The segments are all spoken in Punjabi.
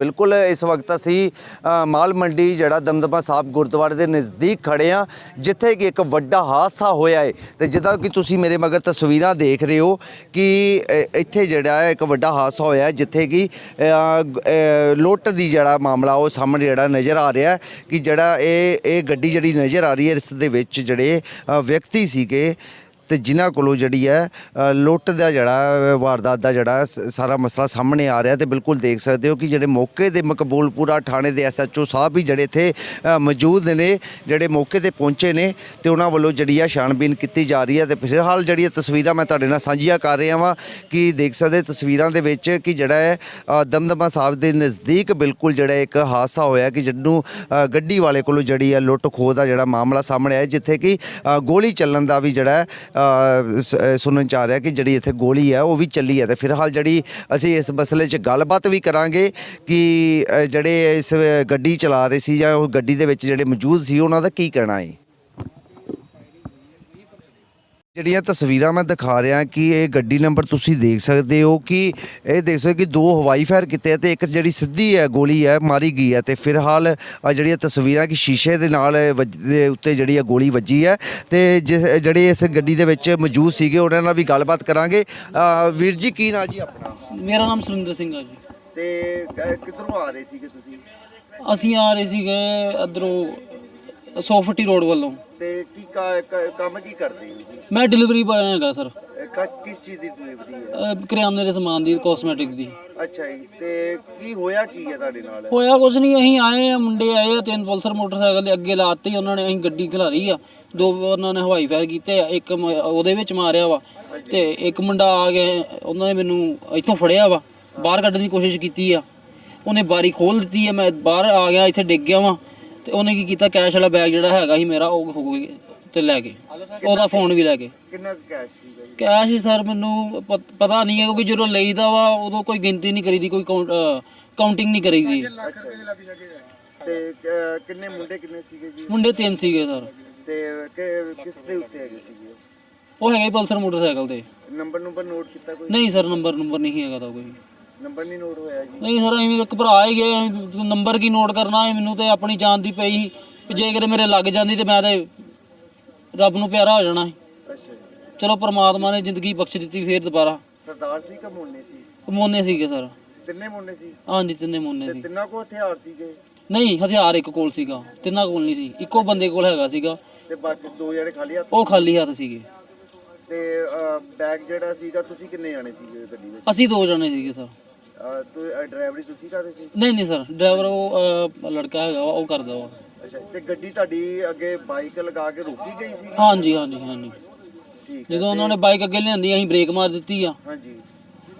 ਬਿਲਕੁਲ ਇਸ ਵਕਤ ਅਸੀਂ ਮਾਲ ਮੰਡੀ ਜਿਹੜਾ ਦਮਦਮਾ ਸਾਹਿਬ ਗੁਰਦੁਆਰੇ ਦੇ ਨਜ਼ਦੀਕ ਖੜੇ ਆ ਜਿੱਥੇ ਕਿ ਇੱਕ ਵੱਡਾ ਹਾਦਸਾ ਹੋਇਆ ਹੈ ਤੇ ਜਿੱਦਾਂ ਕਿ ਤੁਸੀਂ ਮੇਰੇ ਮਗਰ ਤਸਵੀਰਾਂ ਦੇਖ ਰਹੇ ਹੋ ਕਿ ਇੱਥੇ ਜਿਹੜਾ ਹੈ ਇੱਕ ਵੱਡਾ ਹਾਦਸਾ ਹੋਇਆ ਜਿੱਥੇ ਕਿ ਲੁੱਟ ਦੀ ਜਿਹੜਾ ਮਾਮਲਾ ਉਹ ਸਾਹਮਣੇ ਜਿਹੜਾ ਨਜ਼ਰ ਆ ਰਿਹਾ ਕਿ ਜਿਹੜਾ ਇਹ ਇਹ ਗੱਡੀ ਜਿਹੜੀ ਨਜ਼ਰ ਆ ਰਹੀ ਹੈ, ਇਸ ਦੇ ਵਿੱਚ ਜਿਹੜੇ ਵਿਅਕਤੀ ਸੀਗੇ ਤੇ ਜਿਨ੍ਹਾਂ ਕੋਲੋਂ ਜਿਹੜੀ ਹੈ ਲੁੱਟ ਦਾ ਜਿਹੜਾ ਵਾਰਦਾਤ ਦਾ ਜਿਹੜਾ ਸ- ਸਾਰਾ ਮਸਲਾ ਸਾਹਮਣੇ ਆ ਰਿਹਾ ਤੇ ਬਿਲਕੁਲ ਦੇਖ ਸਕਦੇ ਹੋ ਕਿ ਜਿਹੜੇ ਮੌਕੇ ਦੇ ਮਕਬੂਲਪੁਰਾ ਥਾਣੇ ਦੇ ਐਸਐਚਓ ਸਾਹਿਬ ਵੀ ਜਿਹੜੇ ਇੱਥੇ ਮੌਜੂਦ ਨੇ, ਜਿਹੜੇ ਮੌਕੇ ਤੇ ਪਹੁੰਚੇ ਨੇ ਤੇ ਉਹਨਾਂ ਵੱਲੋਂ ਜਿਹੜੀ ਆ ਛਾਣਬੀਨ ਕੀਤੀ ਜਾ ਰਹੀ ਹੈ ਤੇ ਫਿਲਹਾਲ ਜਿਹੜੀਆਂ ਤਸਵੀਰਾਂ ਮੈਂ ਤੁਹਾਡੇ ਨਾਲ ਸਾਂਝੀਆਂ ਕਰ ਰਿਹਾ ਵਾਂ ਕਿ ਦੇਖ ਸਕਦੇ ਤਸਵੀਰਾਂ ਦੇ ਵਿੱਚ ਕਿ ਜਿਹੜਾ ਹੈ ਦਮਦਮਾ ਸਾਹਿਬ ਦੇ ਨਜ਼ਦੀਕ ਬਿਲਕੁਲ ਜਿਹੜਾ ਇੱਕ ਹਾਦਸਾ ਹੋਇਆ ਕਿ ਜਿਹਨੂੰ ਗੱਡੀ ਵਾਲੇ ਕੋਲੋਂ ਜਿਹੜੀ ਹੈ ਲੁੱਟ ਖੋਹ ਦਾ ਜਿਹੜਾ ਮਾਮਲਾ ਸਾਹਮਣੇ ਆਇਆ ਜਿੱਥੇ ਕਿ ਗੋਲੀ ਚੱਲਣ ਦਾ ਵੀ ਜਿਹੜਾ ਸੁਣਨ ਚ ਆ ਰਿਹਾ ਕਿ ਜਿਹੜੀ ਇੱਥੇ ਗੋਲੀ ਹੈ, ਉਹ ਵੀ ਚੱਲੀ ਹੈ ਤੇ ਫਿਲਹਾਲ ਜਿਹੜੀ ਅਸੀਂ ਇਸ ਮਸਲੇ 'ਚ ਗੱਲਬਾਤ ਵੀ ਕਰਾਂਗੇ ਕਿ ਜਿਹੜੇ ਇਸ ਗੱਡੀ ਚਲਾ ਰਹੇ ਸੀ ਜਾਂ ਉਹ ਗੱਡੀ ਦੇ ਵਿੱਚ ਜਿਹੜੇ ਮੌਜੂਦ ਸੀ, ਉਹਨਾਂ ਦਾ ਕੀ ਕਹਿਣਾ ਹੈ? ਜਿਹੜੀਆਂ ਤਸਵੀਰਾਂ ਮੈਂ ਦਿਖਾ ਰਿਹਾ ਕਿ ਇਹ ਗੱਡੀ ਨੰਬਰ ਤੁਸੀਂ ਦੇਖ ਸਕਦੇ ਹੋ ਕਿ ਇਹ ਦੇਖ ਸਕਦੇ ਕਿ ਦੋ ਹਵਾਈ ਫਾਇਰ ਕੀਤੇ ਆ ਤੇ ਇੱਕ ਜਿਹੜੀ ਸਿੱਧੀ ਹੈ ਗੋਲੀ ਹੈ ਮਾਰੀ ਗਈ ਹੈ ਤੇ ਫਿਲਹਾਲ ਆ ਜਿਹੜੀਆਂ ਤਸਵੀਰਾਂ ਕਿ ਸ਼ੀਸ਼ੇ ਦੇ ਨਾਲ ਦੇ ਉੱਤੇ ਜਿਹੜੀ ਹੈ ਗੋਲੀ ਵੱਜੀ ਹੈ ਤੇ ਜਿਹੜੇ ਇਸ ਗੱਡੀ ਦੇ ਵਿੱਚ ਮੌਜੂਦ ਸੀਗੇ ਉਹਨਾਂ ਨਾਲ ਵੀ ਗੱਲਬਾਤ ਕਰਾਂਗੇ। ਵੀਰ ਜੀ ਕੀ ਨਾਂ ਜੀ ਆਪਣਾ? ਮੇਰਾ ਨਾਮ ਸੁਰਿੰਦਰ ਸਿੰਘ ਆ ਜੀ। ਤੇ ਕਿੱਧਰੋਂ ਆ ਰਹੇ ਸੀਗੇ ਤੁਸੀਂ? ਅਸੀਂ ਆ ਰਹੇ ਸੀਗੇ ਅਧਰੋਂ ਸੋਫਟੀ ਰੋਡ ਵੱਲੋਂ। ਤੇ ਕੀ ਕੰਮ ਕੀ ਕਰਦੇ ਹੋ ਜੀ ਮੈਂ ਡਿਲੀਵਰੀ ਬॉय ਹੈਗਾ ਸਰ ਕਿਸ ਚੀਜ਼ ਦੀ ਡਿਲੀਵਰੀ ਹੈ? ਅਹ ਕਰਿਆਨੇ ਦੇ ਸਮਾਨ ਦੀ ਕਾਸਮੈਟਿਕ ਦੀ। ਅੱਛਾ ਜੀ ਤੇ ਕੀ ਹੋਇਆ ਕੀ ਹੈ ਤੁਹਾਡੇ ਨਾਲ? ਹੋਇਆ ਕੁਝ ਨਹੀਂ ਅਸੀਂ ਆਏ ਆ ਮੁੰਡੇ ਆਏ ਆ ਤਿੰਨ ਪਲਸਰ ਮੋਟਰਸਾਈਕਲ ਦੇ ਅੱਗੇ ਲਾਤੀ ਉਹਨਾਂ ਨੇ ਅਸੀਂ ਗੱਡੀ ਖਿਲਾਰੀ ਆ। ਦੋ ਉਹਨਾਂ ਨੇ ਹਵਾਈ ਫਾਇਰ ਕੀਤੇ ਆ ਇੱਕ ਮ- ਉਹਦੇ ਵਿੱਚ ਮਾਰਿਆ ਵਾ ਤੇ ਇੱਕ ਮੁੰਡਾ ਆ ਗਿਆ ਉਹਨਾਂ ਨੇ ਮੈਨੂੰ ਇੱਥੋਂ ਫੜਿਆ ਵਾ ਬਾਹਰ ਕੱਢਣ ਦੀ ਕੋਸ਼ਿਸ਼ ਕੀਤੀ ਆ। ਉਹਨੇ ਬਾਰੀ ਖੋਲ ਦਿੱਤੀ ਆ ਮੈਂ ਬਾਹਰ ਆ ਗਿਆ ਇੱਥੇ ਡਿੱਗ ਗਿਆ ਵਾਂ। ਤੇ ਉਹਨੇ ਕੀ ਕੀਤਾ? ਕੈਸ਼ ਵਾਲਾ ਬੈਗ ਜਿਹੜਾ ਹੈਗਾ ਸੀ ਮੇਰਾ ਉਹ ਹੋ ਗਿਆ ਤੇ ਲੈ ਗਏ। ਉਹਦਾ ਫੋਨ ਵੀ ਲੈ ਗਏ। ਕਿੰਨਾ ਕੈਸ਼ ਸੀਗਾ ਜੀ ਕੈਸ਼ ਹੀ ਸਰ ਮੈਨੂੰ ਪਤ- ਪਤਾ ਨਹੀਂ ਹੈ ਕਿਉਂਕਿ ਜਦੋਂ ਲਈਦਾ ਵਾ ਉਦੋਂ ਕੋਈ ਗਿਣਤੀ ਨਹੀਂ ਕਰੀਦੀ ਕੋਈ ਕਾਊਂਟਿੰਗ ਨਹੀਂ ਕਰੀਦੀ। ਤੇ ਅਹ, ਕਿੰਨੇ ਮੁੰਡੇ ਕਿੰਨੇ ਸੀਗੇ ਜੀ? ਮੁੰਡੇ ਤਿੰਨ ਸੀਗੇ ਸਰ। ਤੇ ਕਿ- ਕਿਸ ਦੇ ਉੱਤੇ ਹੈਗੇ ਸੀਗੇ? ਉਹ ਹੈਗਾ ਪਲਸਰ ਮੋਟਰਸਾਈਕਲ ਤੇ। ਨੰਬਰ ਨੰਬਰ ਨੋਟ ਕੀਤਾ ਕੋਈ? ਨਹੀਂ ਸਰ ਨੰਬਰ ਨੰਬਰ ਨਹੀਂ ਹੈਗਾ ਤਾਂ ਕੋਈ। ਨੰਬਰ ਨਹੀਂ ਨੋਟ ਹੋਇਆ ਜੀ। ਨਹੀਂ ਸਰ ਐਵੇਂ ਇੱਕ ਭਰਾ ਹੀ ਗਏ ਨੰਬਰ ਕੀ ਨੋਟ ਕਰਨਾ ਹੈ ਮੈਨੂੰ ਤੇ ਆਪਣੀ ਜਾਨ ਦੀ ਪਈ ਸੀ ਵੀ ਜੇ ਕਿਤੇ ਮੇਰੇ ਲੱਗ ਜਾਂਦੀ ਤੇ ਮੈਂ ਤੇ ਰੱਬ ਨੂੰ ਪਿਆਰਾ ਹੋ ਜਾਣਾ ਸੀ। ਅੱਛਾ ਜੀ। ਚਲੋ ਪ੍ਰਮਾਤਮਾ ਨੇ ਜ਼ਿੰਦਗੀ ਬਖਸ਼ ਦਿੱਤੀ ਫੇਰ ਦੁਬਾਰਾ। ਸਰਦਾਰ ਸੀ ਕਿ ਮੋਨੇ ਸੀ? ਮੋਨੇ ਸੀਗੇ ਸਰ। ਤਿੰਨੇ ਮੋਨੇ ਸੀ? ਹਾਂਜੀ ਤਿੰਨੇ ਮੋਨੇ ਤੇ ਸੀ। ਤਿੰਨਾਂ ਕੋਲ ਹਥਿਆਰ ਸੀਗੇ? ਨਹੀਂ ਹਥਿਆਰ ਇੱਕ ਕੋਲ ਸੀਗਾ ਤਿੰਨਾਂ ਕੋਲ ਨਹੀਂ ਸੀ ਇੱਕੋ ਬੰਦੇ ਕੋਲ ਹੈਗਾ ਸੀਗਾ। ਤੇ ਬਾਕੀ ਦੋ ਜਿਹੜੇ ਖਾਲੀ ਹੱਥ ਉਹ ਖਾਲੀ ਹੱਥ ਸੀਗੇ। ਤੇ ਅਹ, ਬੈਗ ਜਿਹੜਾ ਸੀਗਾ ਤੁਸੀਂ ਕਿੰਨੇ ਜਾਣੇ ਸੀਗੇ ਗੱਡੀ ਵਿੱਚ? ਅਸੀਂ ਦੋ ਜਣੇ ਸੀਗੇ ਸਰ। ਤੂੰ ਡਰਾਈਵਰੀ ਤੁਸੀਂ ਕਰ ਰਹੇ ਸੀ? ਨਹੀਂ ਨਹੀਂ ਸਰ ਡਰਾਈਵਰ ਉਹ ਅਹ, ਲੜਕਾ ਹੈਗਾ ਵਾ ਉਹ ਕਰਦਾ ਵਾ। ਅੱਛਾ ਤੇ ਗੱਡੀ ਤੁਹਾਡੀ ਅੱਗੇ ਬਾਈਕ ਲਗਾ ਕੇ ਰੋਕੀ ਗਈ ਸੀ ਹਾਂਜੀ ਹਾਂਜੀ ਹਾਂਜੀ। ਠੀਕ ਜਦੋਂ ਉਹਨਾਂ ਨੇ ਬਾਈਕ ਅੱਗੇ ਲਿਆਂਦੀ ਅਸੀਂ ਬ੍ਰੇਕ ਮਾਰ ਦਿੱਤੀ ਆ। ਹਾਂਜੀ।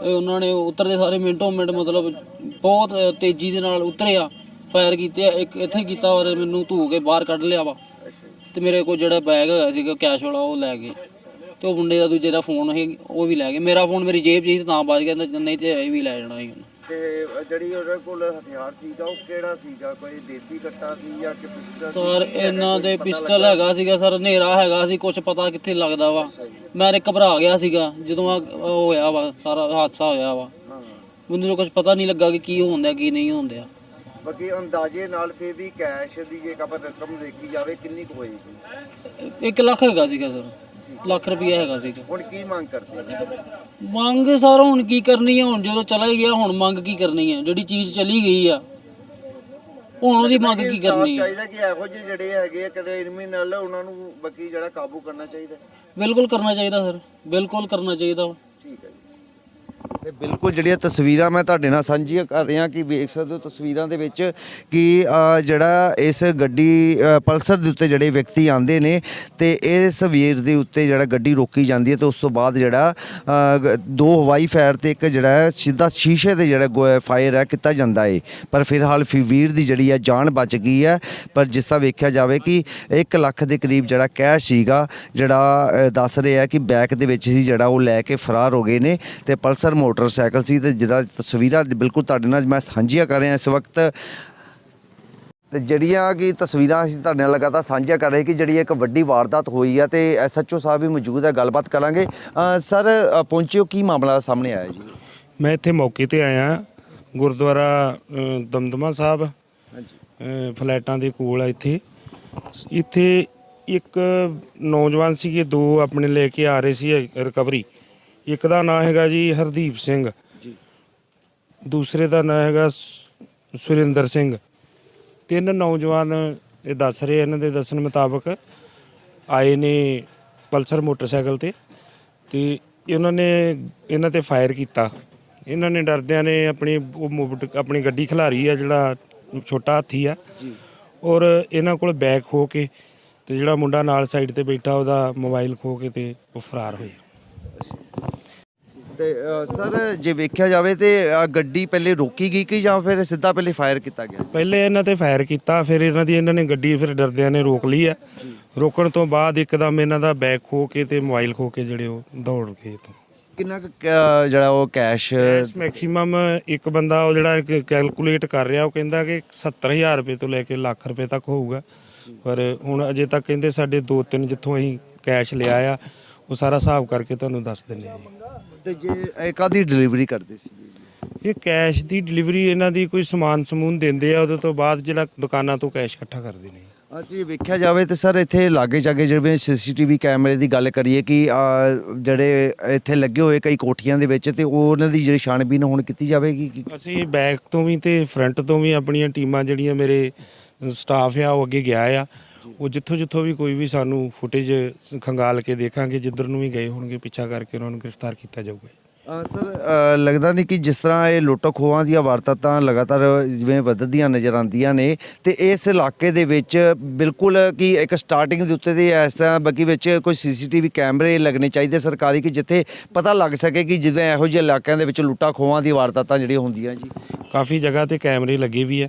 ਇਹ ਉਹਨਾਂ ਨੇ ਉਤਰਦੇ ਸਾਰੇ ਮਿੰਟੋ ਮਿੰਟ ਮਤਲਬ ਬਹੁਤ ਤੇਜ਼ੀ ਦੇ ਨਾਲ ਉਤਰਿਆ ਫਾਇਰ ਕੀਤੇ ਆ। ਇੱਕ ਇੱਥੇ ਕੀਤਾ ਔਰ ਮੈਨੂੰ ਧੂ ਕੇ ਬਾਹਰ ਕੱਢ ਲਿਆ ਵਾ। ਅੱਛਾ ਜੀ। ਤੇ ਮੇਰੇ ਕੋਲ ਜਿਹੜਾ ਬੈਗ ਹੈਗਾ ਸੀਗਾ ਕੈਸ਼ ਵਾਲਾ ਉਹ ਲੈ ਗਏ। ਤੇ ਉਹ ਮੁੰਡੇ ਦਾ ਦੂਜੇ ਦਾ ਫੋਨ ਸੀ ਉਹ ਵੀ ਲੈ ਗਏ। ਮੇਰਾ ਫੋਨ ਮੇਰੀ ਜੇਬ 'ਚ ਸੀ ਤੇ ਬਚ ਗਿਆ ਨਹੀਂ ਨਹੀਂ ਤੇ ਇਹ ਵੀ ਲੈ ਜਾਣਾ ਸੀ ਉਹਨੇ। ਤੇ ਜਿਹੜੀ ਉਹਦੇ ਕੋਲ ਹਥਿਆਰ ਸੀਗਾ ਉਹ ਕਿਹੜਾ ਸੀਗਾ? ਕੋਈ ਦੇਸੀ ਕੱਟਾ ਸੀ ਜਾਂ ਕਿ ਪਿਸਟਲ ਸਰ ਇਹਨਾਂ ਦੇ ਪਿਸਟਲ ਹੈਗਾ ਸੀਗਾ ਸਰ ਹਨੇਰਾ ਹੈਗਾ ਸੀ ਕੁਝ ਪਤਾ ਕਿੱਥੇ ਲੱਗਦਾ ਵਾ। ਮੈਂ ਤੇ ਘਬਰਾ ਗਿਆ ਸੀਗਾ ਜਦੋਂ ਆ ਹੋਇਆ ਵਾ ਸਾਰਾ ਹਾਦਸਾ ਹੋਇਆ ਵਾ। ਮੈਨੂੰ ਕੁਝ ਪਤਾ ਨਹੀਂ ਲੱਗਾ ਕਿ ਕੀ ਹੁੰਦਾ ਕੀ ਨਹੀਂ ਹੁੰਦਾ। ਬਾਕੀ ਅੰਦਾਜ਼ੇ ਨਾਲ ਫੇਰ ਵੀ ਕੈਸ਼ ਦੀ ਜੇ ਆਪਾਂ ਰਕਮ ਦੇਖੀ ਜਾਵੇ ਕਿੰਨੀ ਕੁ ਹੋਏਗੀ? 1 ਲੱਖ ਹੈਗਾ ਸੀਗਾ ਸਰ। ਲੱਖ ਰੁਪਈਆ ਹੈਗਾ ਸੀਗਾ ਹੁਣ ਕੀ ਮੰਗ ਕਰਦੇ ਹੋ ਮੰਗ ਸਰ ਹੁਣ ਕੀ ਕਰਨੀ ਹੈ ਹੁਣ ਜਦੋਂ ਚਲਾ ਗਿਆ ਹੁਣ ਮੰਗ ਕੀ ਕਰਨੀ ਹੈ ਜਿਹੜੀ ਚੀਜ਼ ਚਲੀ ਗਈ ਆ ਹੁਣ ਉਹਦੀ ਮੰਗ ਕੀ ਕਰਨੀ ਹੈ ਚਾਹੀਦਾ ਕਿ ਇਹੋ ਜਿਹੇ ਜਿਹੜੇ ਹੈਗੇ ਆ ਕ੍ਰਿਮੀਨਲ ਉਹਨਾਂ ਨੂੰ ਬਾਕੀ ਜਿਹੜਾ ਕਾਬੂ ਕਰਨਾ ਚਾਹੀਦਾ। ਬਿਲਕੁਲ ਕਰਨਾ ਚਾਹੀਦਾ ਸਰ ਬਿਲਕੁਲ ਕਰਨਾ ਚਾਹੀਦਾ ਵਾ। ਠੀਕ ਤੇ ਬਿਲਕੁਲ ਜਿਹੜੀਆਂ ਤਸਵੀਰਾਂ ਮੈਂ ਤੁਹਾਡੇ ਨਾਲ ਸਾਂਝੀਆਂ ਕਰ ਰਿਹਾ ਕਿ ਵੇਖ ਸਕਦੇ ਹੋ ਤਸਵੀਰਾਂ ਦੇ ਵਿੱਚ ਕਿ ਜਿਹੜਾ ਇਸ ਗੱਡੀ ਪਲਸਰ ਦੇ ਉੱਤੇ ਜਿਹੜੇ ਵਿਅਕਤੀ ਆਂਦੇ ਨੇ ਤੇ ਇਸ ਵੀਰ ਦੇ ਉੱਤੇ ਜਿਹੜਾ ਗੱਡੀ ਰੋਕੀ ਜਾਂਦੀ ਹੈ ਤੇ ਉਸ ਤੋਂ ਬਾਅਦ ਜਿਹੜਾ ਦੋ ਹਵਾਈ ਫਾਇਰ ਤੇ ਇੱਕ ਜਿਹੜਾ ਸਿੱਧਾ ਸ਼ੀਸ਼ੇ ਤੇ ਜਿਹੜਾ ਫਾਇਰ ਹੈ ਕੀਤਾ ਜਾਂਦਾ ਹੈ ਪਰ ਫਿਲਹਾਲ ਫਿਰ ਵੀਰ ਦੀ ਜਿਹੜੀ ਹੈ ਜਾਨ ਬਚ ਗਈ ਹੈ। ਪਰ ਜਿਸ ਤਰ੍ਹਾਂ ਵੇਖਿਆ ਜਾਵੇ ਕਿ 1 ਲੱਖ ਦੇ ਕਰੀਬ ਜਿਹੜਾ ਕੈਸ਼ ਸੀਗਾ ਜਿਹੜਾ ਅ, ਦੱਸ ਰਿਹਾ ਕਿ ਬੈਕ ਦੇ ਵਿੱਚ ਸੀ ਜਿਹੜਾ ਉਹ ਲੈ ਕੇ ਫਰਾਰ ਹੋ ਗਏ ਨੇ ਤੇ ਪਲਸਰ ਮੋਟਰ ਮੋਟਰਸਾਈਕਲ ਸੀ ਤੇ ਜਿਹਦਾ ਤਸਵੀਰਾਂ ਬਿਲਕੁਲ ਤੁਹਾਡੇ ਨਾਲ ਮੈਂ ਸਾਂਝੀਆਂ ਕਰ ਰਿਹਾ ਇਸ ਵਕਤ। ਤੇ ਜਿਹੜੀਆਂ ਕਿ ਤਸਵੀਰਾਂ ਅਸੀਂ ਤੁਹਾਡੇ ਨਾਲ ਲਗਾਤਾਰ ਸਾਂਝੀਆਂ ਕਰ ਰਹੇ ਕਿ ਜਿਹੜੀ ਇੱਕ ਵੱਡੀ ਵਾਰਦਾਤ ਹੋਈ ਹੈ ਤੇ ਐਸਐਚਓ ਸਾਹਿਬ ਵੀ ਮੌਜੂਦ ਹੈ ਗੱਲਬਾਤ ਕਰਾਂਗੇ। ਸਰ ਪਹੁੰਚਿਓ ਕੀ ਮਾਮਲਾ ਸਾਹਮਣੇ ਆਇਆ ਜੀ? ਮੈਂ ਇੱਥੇ ਮੌਕੇ ਤੇ ਆਇਆ ਗੁਰਦੁਆਰਾ ਦਮਦਮਾ ਸਾਹਿਬ। ਫਲੈਟਾਂ ਦੇ ਕੋਲ ਆ ਇੱਥੇ। ਇੱਥੇ ਇੱਕ ਨੌਜਵਾਨ ਸੀਗੇ ਦੋ ਆਪਣੇ ਲੈ ਕੇ ਆ ਰਹੇ ਸੀ ਰਿਕਵਰੀ। ਇੱਕ ਦਾ ਨਾਮ ਹੈਗਾ ਜੀ ਹਰਦੀਪ ਸਿੰਘ। ਜੀ। ਦੂਸਰੇ ਦਾ ਨਾਮ ਹੈਗਾ ਸ- ਸੁਰਿੰਦਰ ਸਿੰਘ। ਤਿੰਨ ਨੌਜਵਾਨ ਇਹ ਦੱਸ ਰਹੇ ਇਹਨਾਂ ਦੇ ਦੱਸਣ ਮੁਤਾਬਕ ਆਏ ਨੇ ਪਲਸਰ ਮੋਟਰਸਾਈਕਲ ਤੇ ਤੇ ਇਹਨਾਂ ਨੇ ਇਹਨਾਂ ਤੇ ਫਾਇਰ ਕੀਤਾ। ਇਹਨਾਂ ਨੇ ਡਰਦਿਆਂ ਨੇ ਆਪਣੀ ਉਹ ਮੋਬਟ- ਆਪਣੀ ਗੱਡੀ ਖਿਲਾਰੀ ਆ ਜਿਹੜਾ ਛੋਟਾ ਹਾਥੀ ਆ। ਔਰ ਇਹਨਾਂ ਕੋਲ ਬੈਗ ਖੋ ਕੇ ਤੇ ਜਿਹੜਾ ਮੁੰਡਾ ਨਾਲ ਸਾਈਡ ਤੇ ਬੈਠਾ ਉਹਦਾ ਮੋਬਾਈਲ ਖੋ ਕੇ ਤੇ ਉਹ ਫਰਾਰ ਹੋਏ ਤੇ ਸਰ ਜੇ ਵੇਖਿਆ ਜਾਵੇ ਤੇ ਗੱਡੀ ਪਹਿਲੇ ਰੋਕੀ ਗਈ ਕਿ ਜਾਂ ਫਿਰ ਸਿੱਧਾ ਪਹਿਲੇ ਫਾਇਰ ਕੀਤਾ ਗਿਆ? ਪਹਿਲੇ ਇਹਨਾਂ ਤੇ ਫਾਇਰ ਕੀਤਾ ਫਿਰ ਇਹਨਾਂ ਦੀ ਇਹਨਾਂ ਨੇ ਗੱਡੀ ਫਿਰ ਡਰਦਿਆਂ ਨੇ ਰੋਕ ਲਈ ਆ ਰੋਕਣ ਤੋਂ ਬਾਅਦ ਇੱਕਦਮ ਇਹਨਾਂ ਦਾ ਬੈਗ ਖੋ ਕੇ ਤੇ ਮੋਬਾਈਲ ਖੋ ਕੇ ਜਿਹੜੇ ਉਹ ਦੌੜ ਗਏ ਇੱਥੋਂ। ਕਿੰਨਾ ਕੁ ਕ- ਜਿਹੜਾ ਉਹ ਕੈਸ਼ ਮੈਕਸਿਮਮ ਇੱਕ ਬੰਦਾ ਉਹ ਜਿਹੜਾ ਕੈਲਕੂਲੇਟ ਕਰ ਰਿਹਾ ਉਹ ਕਹਿੰਦਾ ਕਿ 70000 ਰੁਪਏ ਤੋਂ ਲੈ ਕੇ ਲੱਖ ਰੁਪਏ ਤੱਕ ਹੋਊਗਾ। ਪਰ ਹੁਣ ਅਜੇ ਤੱਕ ਕਹਿੰਦੇ ਸਾਡੇ ਦੋ ਤਿੰਨ ਜਿੱਥੋਂ ਅਸੀਂ ਕੈਸ਼ ਲਿਆ ਆ ਉਹ ਸਾਰਾ ਹਿਸਾਬ ਕਰਕੇ ਤੁਹਾਨੂੰ ਦੱਸ ਦਿੰਦੇ ਆ ਜੀ। ਤੇ ਜੇ ਇਹ ਕਾਦੀ ਡਿਲੀਵਰੀ ਕਰਦੇ ਸੀ? ਇਹ ਕੈਸ਼ ਦੀ ਡਿਲੀਵਰੀ ਇਹਨਾਂ ਦੀ ਕੋਈ ਸਮਾਨ ਸਮੂਨ ਦਿੰਦੇ ਆ ਉਹਦੇ ਤੋਂ ਬਾਅਦ ਜਿਹੜਾ ਦੁਕਾਨਾਂ ਤੋਂ ਕੈਸ਼ ਇਕੱਠਾ ਕਰਦੇ ਨੇ। ਜੇ ਵੇਖਿਆ ਜਾਵੇ ਤੇ ਸਰ ਇੱਥੇ ਲਾਗੇ ਜਾਗੇ ਜਿਵੇਂ ਸੀਸੀਟੀਵੀ ਕੈਮਰੇ ਦੀ ਗੱਲ ਕਰੀਏ ਕਿ ਜਿਹੜੇ ਇੱਥੇ ਲੱਗੇ ਹੋਏ ਕਈ ਕੋਠੀਆਂ ਦੇ ਵਿੱਚ ਤੇ ਉਹਨਾਂ ਦੀ ਜਿਹੜੀ ਛਾਣਬੀਨ ਹੁਣ ਕੀਤੀ ਜਾਵੇਗੀ ਕਿ ਅਸੀਂ ਬੈਕ ਤੋਂ ਵੀ ਤੇ ਫਰੰਟ ਤੋਂ ਵੀ ਆਪਣੀਆਂ ਟੀਮਾਂ ਜਿਹੜੀਆਂ ਮੇਰੇ ਸਟਾਫ ਆ ਉਹ ਅੱਗੇ ਗਿਆ ਆ। ਉਹ ਜਿੱਥੋਂ ਜਿੱਥੋਂ ਵੀ ਕੋਈ ਵੀ ਸਾਨੂੰ ਫੁਟੇਜ ਖੰਗਾਲ ਕੇ ਦੇਖਾਂਗੇ ਜਿੱਧਰ ਨੂੰ ਵੀ ਗਏ ਹੋਣਗੇ ਪਿੱਛਾ ਕਰਕੇ ਉਹਨਾਂ ਨੂੰ ਗ੍ਰਿਫਤਾਰ ਕੀਤਾ ਜਾਊਗਾ ਅ, ਸਰ ਲੱਗਦਾ ਨਹੀਂ ਕਿ ਜਿਸ ਤਰ੍ਹਾਂ ਇਹ ਲੁੱਟ ਖੋਹਾਂ ਦੀਆਂ ਵਾਰਦਾਤਾਂ ਲਗਾਤਾਰ ਜਿਵੇਂ ਵੱਧਦੀਆਂ ਨਜ਼ਰ ਆਉਂਦੀਆਂ ਨੇ ਤੇ ਇਸ ਇਲਾਕੇ ਦੇ ਵਿੱਚ ਬਿਲਕੁਲ ਕਿ ਇੱਕ ਸਟਾਰਟਿੰਗ ਦੇ ਉੱਤੇ ਦੇ ਇਸ ਤਰ੍ਹਾਂ ਬਾਕੀ ਵਿੱਚ ਕੋਈ ਸੀਸੀਟੀਵੀ ਕੈਮਰੇ ਲੱਗਣੇ ਚਾਹੀਦੇ ਸਰਕਾਰੀ ਕਿ ਜਿੱਥੇ ਪਤਾ ਲੱਗ ਸਕੇ ਕਿ ਜਿਵੇਂ ਇਹੋ ਜਿਹੇ ਇਲਾਕਿਆਂ ਦੇ ਵਿੱਚ ਲੁੱਟਾਂ ਖੋਹਾਂ ਦੀ ਵਾਰਦਾਤਾਂ ਜਿਹੜੀਆਂ ਹੁੰਦੀਆਂ ਜੀ? ਕਾਫੀ ਜਗ੍ਹਾ ਤੇ ਕੈਮਰੇ ਲੱਗੇ ਵੀ ਆ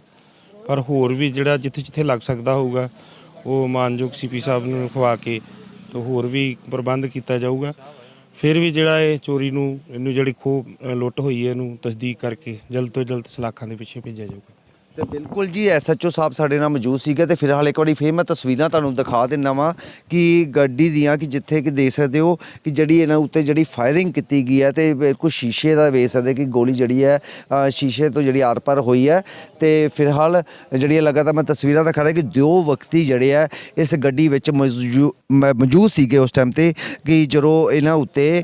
ਪਰ ਹੋਰ ਵੀ ਜਿਹੜਾ ਜਿੱਥੇ ਜਿੱਥੇ ਲੱਗ ਸਕਦਾ ਹੋਊਗਾ ਉਹ ਮਾਨਯੋਗ ਸੀਪੀ ਸਾਹਿਬ ਨੂੰ ਲਿਖਵਾ ਕੇ ਤੇ ਹੋਰ ਵੀ ਪ੍ਰਬੰਧ ਕੀਤਾ ਜਾਊਗਾ। ਫਿਰ ਵੀ ਜਿਹੜਾ ਇਹ ਚੋਰੀ ਨੂੰ, ਇਹਨੂੰ ਜਿਹੜੀ ਖੋ ਲੁੱਟ ਹੋਈ ਹੈ, ਇਹਨੂੰ ਤਸਦੀਕ ਕਰਕੇ ਜਲਦ ਤੋਂ ਜਲਦ ਸਲਾਖਾਂ ਦੇ ਪਿੱਛੇ ਭੇਜਿਆ ਜਾਊਗਾ। ਤੇ ਬਿਲਕੁਲ ਜੀ ਐਸਐਚਓ ਸਾਹਿਬ ਸਾਡੇ ਨਾਲ ਮੌਜੂਦ ਸੀਗੇ ਤੇ ਫਿਲਹਾਲ ਇੱਕ ਵਾਰੀ ਫੇਰ ਮੈਂ ਤਸਵੀਰਾਂ ਤੁਹਾਨੂੰ ਦਿਖਾ ਦਿੰਨਾ ਵਾਂ ਕਿ ਗੱਡੀ ਦੀਆਂ ਕਿ ਜਿੱਥੇ ਕਿ ਦੇਖ ਸਕਦੇ ਹੋ ਕਿ ਜਿਹੜੀ ਇਹਨਾਂ ਉੱਤੇ ਜਿਹੜੀ ਫਾਇਰਿੰਗ ਕੀਤੀ ਗਈ ਹੈ ਤੇ ਬਿਲਕੁਲ ਸ਼ੀਸ਼ੇ ਦਾ ਵੇਖ ਸਕਦੇ ਕਿ ਗੋਲੀ ਜਿਹੜੀ ਹੈ ਸ਼ੀਸ਼ੇ ਤੋਂ ਜਿਹੜੀ ਆਰ ਪਾਰ ਹੋਈ ਹੈ ਤੇ ਫਿਲਹਾਲ ਜਿਹੜੀ ਲਗਾਤਾਰ ਮੈਂ ਤਸਵੀਰਾਂ ਦਿਖਾ ਰਿਹਾ ਕਿ ਦੋ ਵਿਅਕਤੀ ਜਿਹੜੇ ਆ ਇਸ ਗੱਡੀ ਵਿੱਚ ਮੌਜੂ- ਮ- ਮੌਜੂਦ ਸੀਗੇ ਉਸ ਟਾਈਮ ਤੇ ਕਿ ਜਦੋਂ ਇਹਨਾਂ ਉੱਤੇ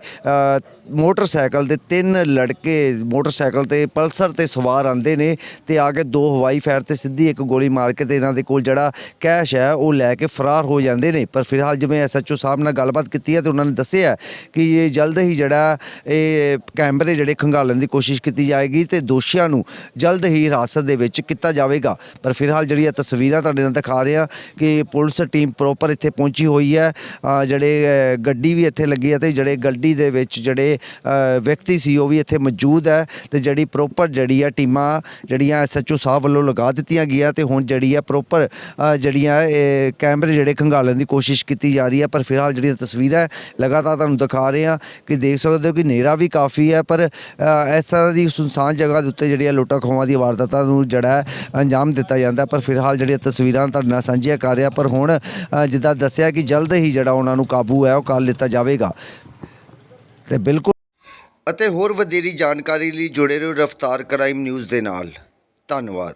ਮੋਟਰਸਾਈਕਲ ਦੇ ਤਿੰਨ ਲੜਕੇ ਮੋਟਰਸਾਈਕਲ ਤੇ ਪਲਸਰ ਤੇ ਸਵਾਰ ਆਂਦੇ ਨੇ ਤੇ ਆ ਕੇ ਦੋ ਹਵਾਈ ਫਾਇਰ ਤੇ ਸਿੱਧੀ ਇੱਕ ਗੋਲੀ ਮਾਰ ਕੇ ਤੇ ਇਹਨਾਂ ਦੇ ਕੋਲ ਜਿਹੜਾ ਕੈਸ਼ ਹੈ, ਉਹ ਲੈ ਕੇ ਫਰਾਰ ਹੋ ਜਾਂਦੇ ਨੇ। ਪਰ ਫਿਲਹਾਲ ਜਿਵੇਂ ਐਸਐਚਓ ਸਾਹਿਬ ਨਾਲ ਗੱਲਬਾਤ ਕੀਤੀ ਹੈ ਤੇ ਉਹਨਾਂ ਨੇ ਦੱਸਿਆ ਕਿ ਇਹ ਜਲਦ ਹੀ ਜਿਹੜਾ ਇਹ ਕੈਮਰੇ ਜਿਹੜੇ ਖੰਗਾਲਣ ਦੀ ਕੋਸ਼ਿਸ਼ ਕੀਤੀ ਜਾਏਗੀ ਤੇ ਦੋਸ਼ੀਆਂ ਨੂੰ ਜਲਦ ਹੀ ਹਿਰਾਸਤ ਦੇ ਵਿੱਚ ਕੀਤਾ ਜਾਵੇਗਾ। ਪਰ ਫਿਲਹਾਲ ਜਿਹੜੀ ਇਹ ਤਸਵੀਰਾਂ ਤੁਹਾਡੇ ਨਾਲ ਦਿਖਾ ਰਿਹਾ ਕਿ ਪੁਲਿਸ ਟੀਮ ਪ੍ਰੋਪਰ ਇੱਥੇ ਪਹੁੰਚੀ ਹੋਈ ਹੈ। ਜਿਹੜੇ ਗੱਡੀ ਵੀ ਇੱਥੇ ਲੱਗੀ ਹੈ ਤੇ ਜਿਹੜੇ ਗੱਡੀ ਦੇ ਵਿੱਚ ਜਿਹੜੇ ਅ, ਵਿਅਕਤੀ ਸੀ ਉਹ ਵੀ ਇੱਥੇ ਮੌਜੂਦ ਹੈ ਤੇ ਜਿਹੜੀ ਪ੍ਰੋਪਰ ਜਿਹੜੀ ਆ ਟੀਮਾਂ ਜਿਹੜੀਆਂ ਐਸਐਚਓ ਸਾਹਿਬ ਵੱਲੋਂ ਲਗਾ ਦਿੱਤੀਆਂ ਗਈਆਂ ਤੇ ਹੁਣ ਜਿਹੜੀ ਆ ਪ੍ਰੋਪਰ ਜਿਹੜੀਆਂ ਇਹ ਕੈਮਰੇ ਜਿਹੜੇ ਖੰਗਾਲਣ ਦੀ ਕੋਸ਼ਿਸ਼ ਕੀਤੀ ਜਾ ਰਹੀ ਹੈ ਪਰ ਫਿਲਹਾਲ ਜਿਹੜੀਆਂ ਤਸਵੀਰਾਂ ਲਗਾਤਾਰ ਤੁਹਾਨੂੰ ਦਿਖਾ ਰਹੇ ਹਾਂ ਕਿ ਦੇਖ ਸਕਦੇ ਹੋ ਕਿ ਨੇਰਾ ਵੀ ਕਾਫੀ ਹੈ ਪਰ ਇਸ ਤਰ੍ਹਾਂ ਦੀ ਸੁਨਸਾਨ ਜਗ੍ਹਾ ਦੇ ਉੱਤੇ ਜਿਹੜੀਆਂ ਲੁੱਟਾਂ ਖੋਹਾਂ ਦੀ ਵਾਰਦਾਤਾਂ ਨੂੰ ਜਿਹੜਾ ਹੈ, ਅੰਜਾਮ ਦਿੱਤਾ ਜਾਂਦਾ ਪਰ ਫਿਲਹਾਲ ਜਿਹੜੀਆਂ ਤਸਵੀਰਾਂ ਤੁਹਾਡੇ ਨਾਲ ਸਾਂਝੀਆਂ ਕਰ ਰਿਹਾ ਪਰ ਹੁਣ ਜਿੱਦਾਂ ਦੱਸਿਆ ਕਿ ਜਲਦ ਹੀ ਜਿਹੜਾ ਉਹਨਾਂ ਨੂੰ ਕਾਬੂ ਹੈ ਉਹ ਕਰ ਲਿੱਤਾ ਜਾਵੇਗਾ। ਤੇ ਬਿਲਕੁਲ ਅਤੇ ਹੋਰ ਵਧੇਰੀ ਜਾਣਕਾਰੀ ਲਈ ਜੁੜੇ ਰਹੋ ਰਫਤਾਰ ਕ੍ਰਾਈਮ ਨਿਊਜ਼ ਦੇ ਨਾਲ। ਧੰਨਵਾਦ।